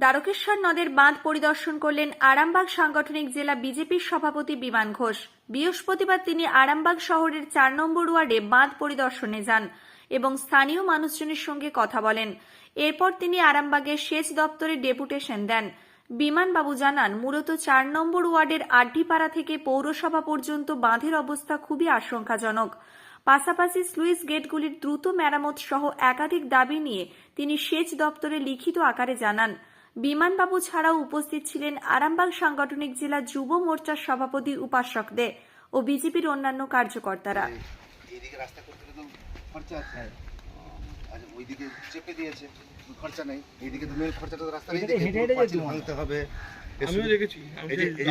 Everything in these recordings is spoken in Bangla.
দ্বারকেশ্বর নদের বাঁধ পরিদর্শন করলেন আরামবাগ সাংগঠনিক জেলা বিজেপির সভাপতি বিমান ঘোষ। বৃহস্পতিবার তিনি আরামবাগ শহরের চার নম্বর ওয়ার্ডে বাঁধ পরিদর্শনে যান এবং স্থানীয় মানুষজনের সঙ্গে কথা বলেন। এরপর তিনি আরামবাগের সেচ দপ্তরে ডেপুটেশন দেন। বিমানবাবু জানান, মূলত চার নম্বর ওয়ার্ডের আড্ডিপাড়া থেকে পৌরসভা পর্যন্ত বাঁধের অবস্থা খুবই আশঙ্কাজনক। পাশাপাশি স্লুইস গেটগুলির দ্রুত মেরামত সহ একাধিক দাবি নিয়ে তিনি সেচ দপ্তরে লিখিত আকারে জানান। বিমানবাবু ছাড়াও উপস্থিত ছিলেন আরামবাগ সাংগঠনিক জেলা যুব মোর্চার সভাপতি উপাসক দে ও বিজেপির অন্যান্য কার্যকর্তারা। রাস্তা করতে তো খরচা আছে। আচ্ছা ওইদিকে চেপে দিয়েছে খরচা নেই। এইদিকে তো মেন খরচাটা তো রাস্তার এদিকে হেঁটে হেঁটে যেতে হবে। ভাঙতে হবে আমিও দেখেছি।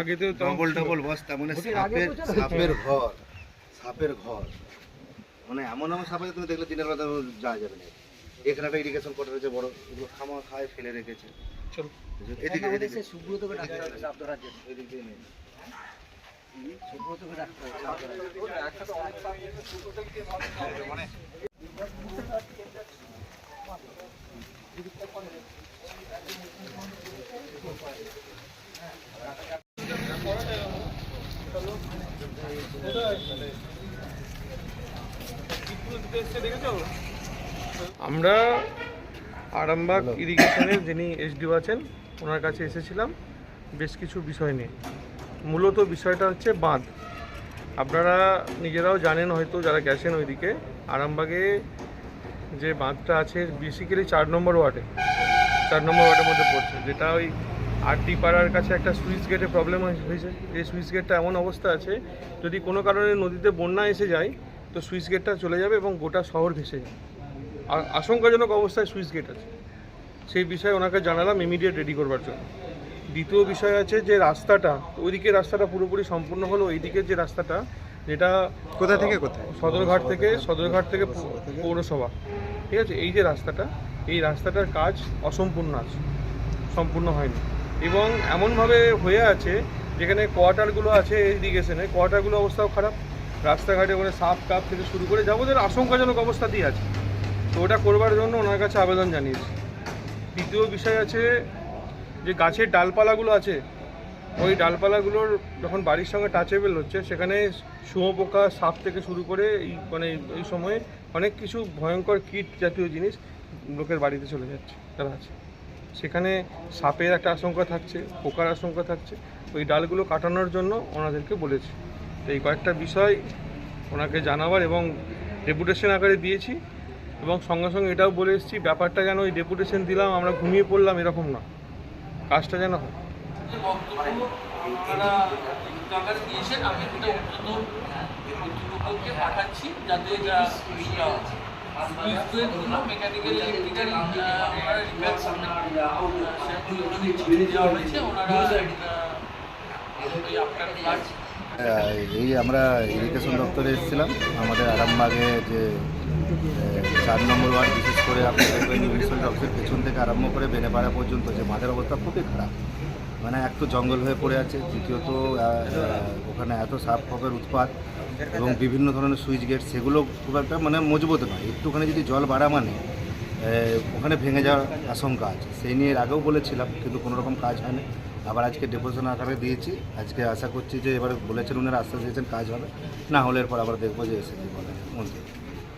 আমি তো ডবল ডবল বস্তা মানে সাপের সাপের ঘর। সাপের ঘর। মানে এমন এমন সাপ আছে তুমি দেখলে দিনের বেলা যাওয়া যাবে না। এখানে একটা ইরিগেশন রয়েছে বড়। এগুলো খামা খায় ফেলে রেখেছে। চলো। এদিকে আমাদের এদিকে। সে সুব্রতকে ডাকতে হবে সাপ ধরার জন্য এদিক দিয়ে নেই সুব্রতকে ডাকতে হবে সাপ ধরার জন্য। আমরা আরামবাগ ইরিগেশনের যিনি এসডিও আছেন ওনার কাছে এসেছিলাম বেশ কিছু বিষয় নিয়ে। মূলত বিষয়টা হচ্ছে বাঁধ। আপনারা নিজেরাও জানেন হয়তো যারা গেছেন ওইদিকে আরামবাগে যে বাঁধটা আছে বেসিক্যালি চার নম্বর ওয়ার্ডে চার নম্বর ওয়ার্ডের মধ্যে পড়ছে যেটা ওই আরটি পাড়ার কাছে একটা সুইচ গেটে প্রবলেম হয়েছে। এই সুইচ গেটটা এমন অবস্থা আছে যদি কোনো কারণে নদীতে বন্যা এসে যায় তো সুইচ গেটটা চলে যাবে এবং গোটা শহর ভেসে যাবে। আশঙ্কাজনক অবস্থায় সুইচ গেট আছে। সেই বিষয়ে ওনাকে জানালাম ইমিডিয়েট রেডি করবার জন্য। দ্বিতীয় বিষয় আছে যে রাস্তাটা ওইদিকে রাস্তাটা পুরোপুরি সম্পূর্ণ হলো ওইদিকের যে রাস্তাটা যেটা কোথা থেকে কোথায়? সদরঘাট থেকে সদরঘাট থেকে পৌরসভা। ঠিক আছে? এই যে রাস্তাটা এই রাস্তাটার কাজ অসম্পূর্ণ আছে সম্পূর্ণ হয়নি। এবং এমনভাবে হয়ে আছে যেখানে কোয়ার্টারগুলো আছে ইরিগেশনে কোয়ার্টারগুলো অবস্থাও খারাপ। রাস্তাঘাটে ওখানে সাপ কাপ থেকে শুরু করে যাবতীয় আশঙ্কাজনক অবস্থাতেই আছে। তো ওটা করবার জন্য ওনার কাছে আবেদন জানিয়েছি। দ্বিতীয় বিষয় আছে যে গাছের ডালপালাগুলো আছে, ওই ডালপালাগুলোর যখন বাড়ির সঙ্গে টাচেবেল হচ্ছে, সেখানে শুঁয়োপোকা সাপ থেকে শুরু করে এই মানে এই সময়ে অনেক কিছু ভয়ঙ্কর কীট জাতীয় জিনিস লোকের বাড়িতে চলে যাচ্ছে, তারা আছে। সেখানে সাপের একটা আশঙ্কা থাকছে, পোকার আশঙ্কা থাকছে, ওই ডালগুলো কাটানোর জন্য ওনাদেরকে বলেছি। তো এই কয়েকটা বিষয় ওনাকে জানাবার এবং ডেপুটেশন আকারে দিয়েছি। এবং সঙ্গে সঙ্গে এটাও বলে এসেছি ব্যাপারটা যেন ওই ডেপুটেশন দিলাম আমরা ঘুমিয়ে পড়লাম এরকম না। কাজটা যেন হয়। কাজ আহ, এই আমরা ইরিগেশন দপ্তরে এসেছিলাম। আমাদের আরামবাগে যে চার নম্বর ওয়ার্ড, বিশেষ করে আপনি দেখবেন অফিসের পেছন থেকে আরম্ভ করে বেনেপাড়া পর্যন্ত যে মাঠের অবস্থা খুবই খারাপ। মানে এক তো জঙ্গল হয়ে পড়ে আছে, দ্বিতীয়ত ওখানে এত সাপ খপের উৎপাত এবং বিভিন্ন ধরনের সুইচ গেট, সেগুলো খুব একটা মানে মজবুত নয়। একটুখানি যদি জল বাড়া মানে ওখানে ভেঙে যাওয়ার আশঙ্কা আছে। সেই নিয়ে আগেও বলেছিলাম, কিন্তু কোনো রকম কাজ হয়নি। আবার আজকে ডেপোজিশন আকারে দিয়েছি। আজকে আশা করছি যে এবার বলেছেন উনারা আশ্বাস দিয়েছেন কাজ হবে। না হলে এরপর আবার দেখব যে এসে বলে। মন্ত্রী।